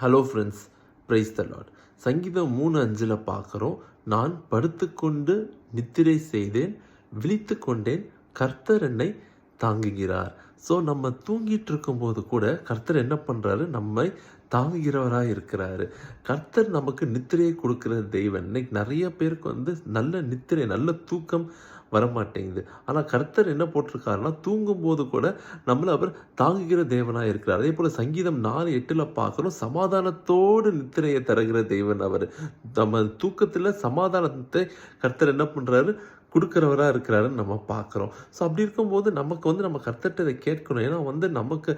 Hello friends praise the Lord சங்கீதம் மூணு அஞ்சில் பார்க்குறோம். நான் படுத்துக்கொண்டு நித்திரை செய்தேன் விழித்து கொண்டேன் கர்த்தர் என்னை தாங்குகிறார். ஸோ நம்ம தூங்கிட்டு இருக்கும்போது கூட கர்த்தர் என்ன பண்ணுறாரு நம்மை தாங்குகிறவராக இருக்கிறாரு. கர்த்தர் நமக்கு நித்திரையை கொடுக்குற தெய்வம் இன்னைக்கு நிறைய பேருக்கு வந்து நல்ல நித்திரை நல்ல தூக்கம் வரமாட்டேங்குது. ஆனால் கர்த்தர் என்ன போட்டிருக்காருன்னா தூங்கும்போது கூட நம்மளை அவர் தாங்குகிற தேவனாக இருக்கிறார். அதே போல் சங்கீதம் நாலு எட்டில் பார்க்குறோம் சமாதானத்தோடு நித்திரையை தருகிற தேவன் அவர். நம்ம தூக்கத்தில் சமாதானத்தை கர்த்தர் என்ன பண்ணுறாரு கொடுக்குறவராக இருக்கிறாருன்னு நம்ம பார்க்குறோம். ஸோ அப்படி இருக்கும்போது நமக்கு வந்து நம்ம கர்த்தர்கிட்ட இதை கேட்கணும். ஏன்னா வந்து நமக்கு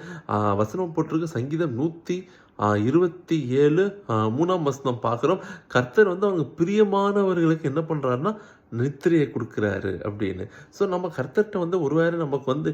வசனம் போட்டிருக்க சங்கீதம் நூற்றி இருபத்தி ஏழு மூணாம் வசனம் பார்க்குறோம். கர்த்தர் வந்து அவங்க பிரியமானவர்களுக்கு என்ன பண்ணுறாருன்னா நித்திரையை கொடுக்குறாரு அப்படின்னு. ஸோ நம்ம கர்த்தர்கிட்ட வந்து ஒருவேளை நமக்கு வந்து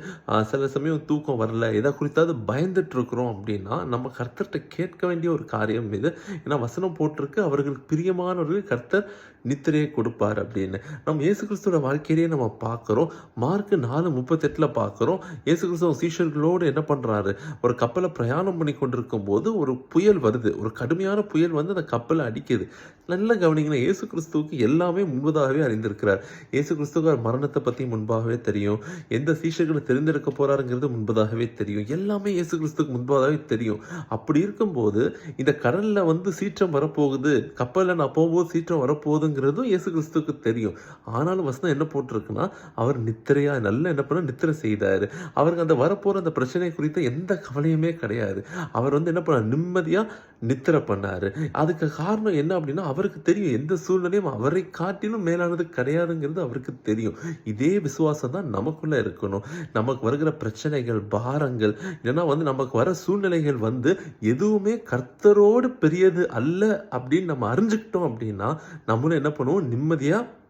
சில சமயம் தூக்கம் வரல எதை குறித்தாவது பயந்துட்டு இருக்கிறோம் அப்படின்னா நம்ம கர்த்தர்கிட்ட கேட்க வேண்டிய ஒரு காரியம் இது. ஏன்னா வசனம் போட்டிருக்கு அவர்களுக்கு பிரியமானவர்கள் கர்த்தர் நித்திரையை கொடுப்பார் அப்படின்னு. நம்ம இயேசு கிறிஸ்துவோட வாழ்க்கையிலேயே நம்ம பார்க்குறோம் மார்க் நாலு முப்பத்தெட்டில் பார்க்குறோம் இயேசு கிறிஸ்துவ சீஷர்களோடு என்ன பண்ணுறாரு ஒரு கப்பலை பிரயாணம் பண்ணி கொண்டிருக்கும் போது ஒரு புயல் வருது ஒரு கடுமையான புயல் வந்து அந்த கப்பலை அடிக்குது. நல்ல கவனிங்கன்னா இயேசு கிறிஸ்துவுக்கு எல்லாமே முன்பதாகவே தெரிந்திருக்கிறார். இயேசு கிறிஸ்துவார் மரணத்தை பற்றி முன்பாகவே தெரியும். எந்த சீஷர்களை தெரிந்தெடுக்க போகிறாருங்கிறது முன்பதாகவே தெரியும். எல்லாமே இயேசு கிறிஸ்துக்கு முன்பதாகவே தெரியும். அப்படி இருக்கும்போது இந்த கடலில் வந்து சீற்றம் வரப்போகுது. கப்பலில் நான் போகும்போது சீற்றம் வரப்போகுதுங்கிறதும் இயேசு கிறிஸ்துவுக்கு தெரியும். ஆனாலும் வசனம் என்ன போட்டிருக்குன்னா அவர் நித்திரையாக நல்ல என்ன பண்ண நித்திரை செய்தார். அவருக்கு அந்த வரப்போகிற அந்த பிரச்சனை குறித்த எந்த கவலையுமே கிடையாது. அவர் வந்து என்ன பண்ண நிம்மதியாக நித்திரை பண்ணார். அதுக்கு காரணம் என்ன அப்படின்னா அவருக்கு தெரியும் எந்த சூழ்நிலையும் அவரை காட்டிலும் மேலானது கிடையாதுங்கிறது அவருக்கு தெரியும். இதே விசுவாசம் தான் நமக்குள்ளே இருக்கணும். நமக்கு வருகிற பிரச்சனைகள் பாரங்கள் இல்லைன்னா வந்து நமக்கு வர சூழ்நிலைகள் வந்து எதுவுமே கர்த்தரோடு பெரியது அல்ல அப்படின்னு நம்ம அறிஞ்சுக்கிட்டோம் அப்படின்னா நம்மளும் என்ன பண்ணுவோம்? நிம்மதியாக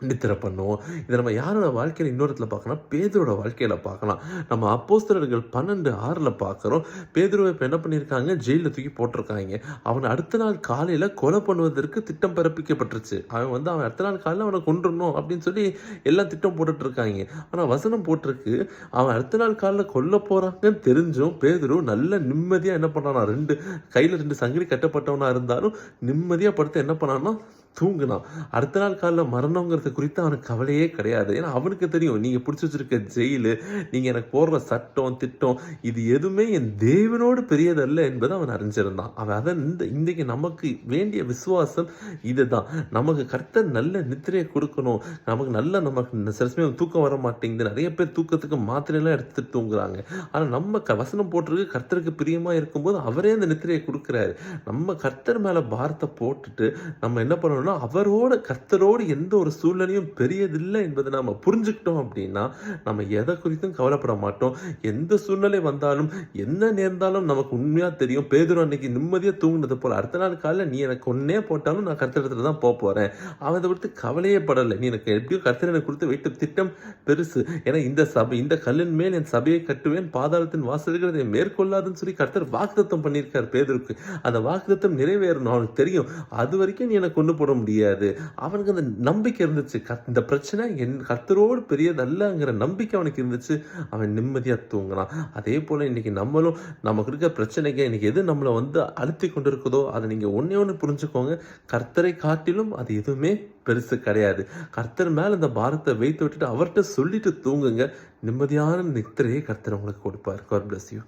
நித்திரை பண்ணுவோம். இதை நம்ம யாரோட வாழ்க்கையில் இன்னொருத்துல பார்க்கலாம்? பேதரோட வாழ்க்கையில் பார்க்கலாம். நம்ம அப்போஸ்தலர்கள் பன்னெண்டு ஆறில் பார்க்குறோம். பேதுருவை இப்போ என்ன பண்ணியிருக்காங்க? ஜெயிலில் தூக்கி போட்டிருக்காங்க. அவனை அடுத்த நாள் காலையில் கொலை பண்ணுவதற்கு திட்டம் பிறப்பிக்கப்பட்டுருச்சு. அவன் வந்து அவன் அடுத்த நாள் காலையில் அவனை கொண்டுடணும் அப்படின்னு சொல்லி எல்லாம் திட்டம் போட்டுட்ருக்காங்க. ஆனால் வசனம் போட்டிருக்கு. அவன் அடுத்த நாள் காலையில் கொல்ல போகிறாங்கன்னு தெரிஞ்சும் பேதுரு நல்ல நிம்மதியாக என்ன பண்ணானா ரெண்டு கையில் ரெண்டு சங்கிலி கட்டப்பட்டவனாக இருந்தாலும் நிம்மதியாக படுத்து என்ன பண்ணான்னா தூங்கினான். அடுத்த நாள் காலையில் மரணங்கிறது குறித்து அவனுக்கு கவலையே கிடையாது. ஏன்னா அவனுக்கு தெரியும் நீங்கள் பிடிச்சி வச்சிருக்க ஜெயிலு நீங்கள் எனக்கு போடுற சட்டம் திட்டம் இது எதுவுமே என் தேவனோடு பெரியதல்ல என்பதை அவன் அறிஞ்சிருந்தான். அவன் அதை இந்த இன்றைக்கு நமக்கு வேண்டிய விசுவாசம் இதுதான். நமக்கு கர்த்தர் நல்ல நித்திரையை கொடுக்கணும். நமக்கு நல்ல நமக்கு சில சமயம் தூக்கம் வர மாட்டேங்குது. நிறைய பேர் தூக்கத்துக்கு மாத்திரையெல்லாம் எடுத்துட்டு தூங்குறாங்க. ஆனால் நம்ம க வசனம் போட்டிருக்கு கர்த்தருக்கு பிரியமாக இருக்கும்போது அவரே அந்த நித்திரையை கொடுக்குறாரு. நம்ம கர்த்தர் மேலே பாரத்தை போட்டுட்டு நம்ம என்ன பண்ணணும் ஆனால் அவரோட கர்த்தரோடு எந்த ஒரு சூழ்நிலையும் பெரியதில்லை என்பதை நாம் புரிஞ்சுக்கிட்டோம் அப்படின்னா நம்ம எதை குறித்தும் கவலைப்பட மாட்டோம். எந்த சூழ்நிலை வந்தாலும் என்ன நேர்ந்தாலும் நமக்கு உண்மையாக தெரியும். பேதுரு அன்னைக்கு நிம்மதியாக தூங்குனது போல அடுத்த நாள் காலையில் நீ எனக்கு ஒன்னே போட்டாலும் நான் கர்த்தரத்துல தான் போக போகிறேன் அவன் அதை குறித்து கவலையே படலை. நீ எனக்கு எப்படியோ கர்த்தர் எனக்கு கொடுத்து வைத்த திட்டம் பெருசு. ஏன்னா இந்த சபை இந்த கல்லின் மேல் என் சபையை கட்டுவேன். பாதாளத்தின் வாசல்கள் அதை மேற்கொள்ளாதுன்னு சொல்லி கர்த்தர் வாக்குதத்தம் பண்ணியிருக்கார் பேதருக்கு. அந்த வாக்குதத்தம் நிறைவேறணும் அவனுக்கு தெரியும். அது வரைக்கும் நீ எனக்கு கொண்டு போட முடியாது. அவனுக்கு அந்த நம்பிக்கை இருந்துச்சு. கத் இந்த பிரச்சனை என் கர்த்தரோடு பெரியதல்லங்கிற நம்பிக்கை அவனுக்கு இருந்துச்சு. அவன் நிம்மதியாக தூங்கினான் அதே போல் இன்னைக்கு நம்மளும் நமக்கு இருக்க பிரச்சனைக்கு இன்னைக்கு எது நம்மளை வந்து அழுத்தி கொண்டு இருக்குதோ அதை நீங்கள் ஒன்றே ஒன்று புரிஞ்சுக்கோங்க. கர்த்தரை காட்டிலும் அது எதுவுமே பெருசு கிடையாது. கர்த்தர் மேலே இந்த பாரத்தை வைத்து விட்டுட்டு அவர்கிட்ட சொல்லிட்டு தூங்குங்க. நிம்மதியான நித்திரையை கர்த்தர் உங்களுக்கு கொடுப்பார். Car bless you